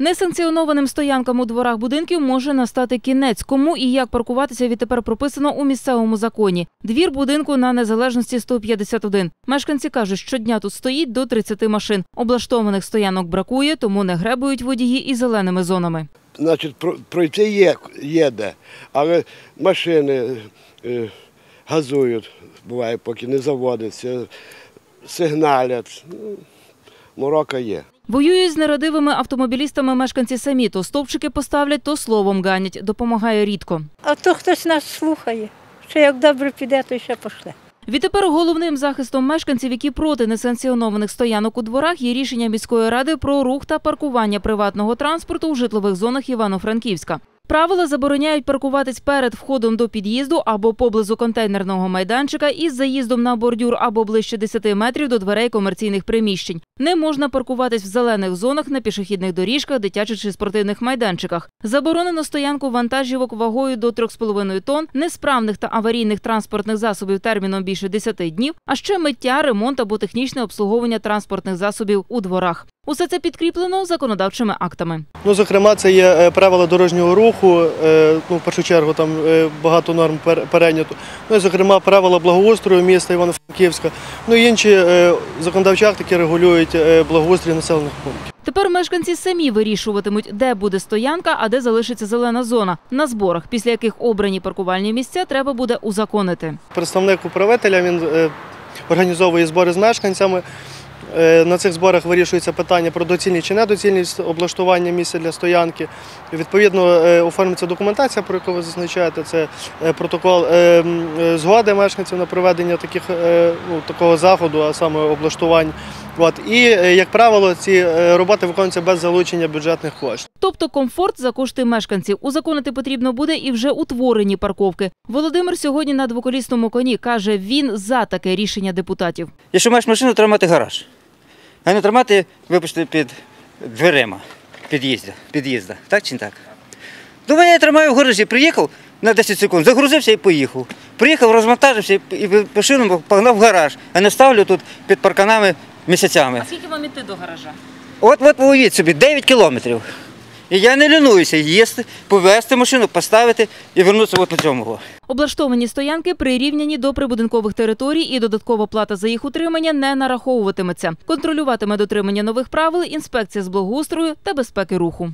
Несанкціонованим стоянкам у дворах будинків може настати кінець. Кому і як паркуватися відтепер прописано у місцевому законі. Двір будинку на незалежності 151. Мешканці кажуть, щодня тут стоїть до 30 машин. Облаштованих стоянок бракує, тому не гребують водії і зеленими зонами. Значить, про- пройти є, є де, але машини е, газують, буває, поки не заводиться, сигналять. Морока є. Воюють з нерадивими автомобілістами мешканці самі. То стовпчики поставлять, то словом ганять. Допомагає рідко. А то хтось нас слухає. Що як добре піде, то ще пошле. Відтепер головним захистом мешканців, які проти несанкціонованих стоянок у дворах, є рішення міської ради про рух та паркування приватного транспорту у житлових зонах Івано-Франківська. Правила забороняють паркуватись перед входом до під'їзду або поблизу контейнерного майданчика із заїздом на бордюр або ближче 10 метрів до дверей комерційних приміщень. Не можна паркуватись в зелених зонах на пішохідних доріжках, дитячих чи спортивних майданчиках. Заборонено стоянку вантажівок вагою до 3,5 тонн, несправних та аварійних транспортних засобів терміном більше 10 днів, а ще миття, ремонт або технічне обслуговування транспортних засобів у дворах. Усе це підкріплено законодавчими актами. Ну, зокрема, це є е, правила дорожнього руху. е, Ну, в першу чергу там е, багато норм перейнято. Ну і зокрема правила благоустрою міста Івано-Франківська. Ну і інші законодавчі акти, які регулюють благоустрій населених пунктів. Тепер мешканці самі вирішуватимуть, де буде стоянка, а де залишиться зелена зона. На зборах, після яких обрані паркувальні місця, треба буде узаконити. Представник управителя він організовує збори з мешканцями. Е, На цих зборах вирішується питання про доцільність чи недоцільність облаштування місця для стоянки. Відповідно, е, оформиться документація, про яку ви зазначаєте. Це е, протокол згоди мешканців на проведення таких, ну, такого заходу, а саме облаштувань. От. І, е, як правило, ці е, роботи виконуються без залучення бюджетних коштів. Тобто комфорт за кошти мешканців. Узаконити потрібно буде і вже утворені парковки. Володимир сьогодні на двоколісному коні каже, він за таке рішення депутатів. Якщо маєш машину, треба мати гараж. А не тримати, вибачте, під дверима під'їзда. під'їзда. Так чи не так? Думаю, я тримаю в гаражі, приїхав на 10 секунд, загрузився і поїхав. Приїхав, розмонтажився і- і машину погнав в гараж, а не ставлю тут під парканами місяцями. скільки вам іти до гаража? От от уявіть собі, 9 кілометрів. І я не лінуюся їсти, повезти машину, поставити і вернутися от на цьому. Облаштовані стоянки прирівняні до прибудинкових територій і додаткова плата за їх утримання не нараховуватиметься. Контролюватиме дотримання нових правил інспекція з благоустрою та безпеки руху.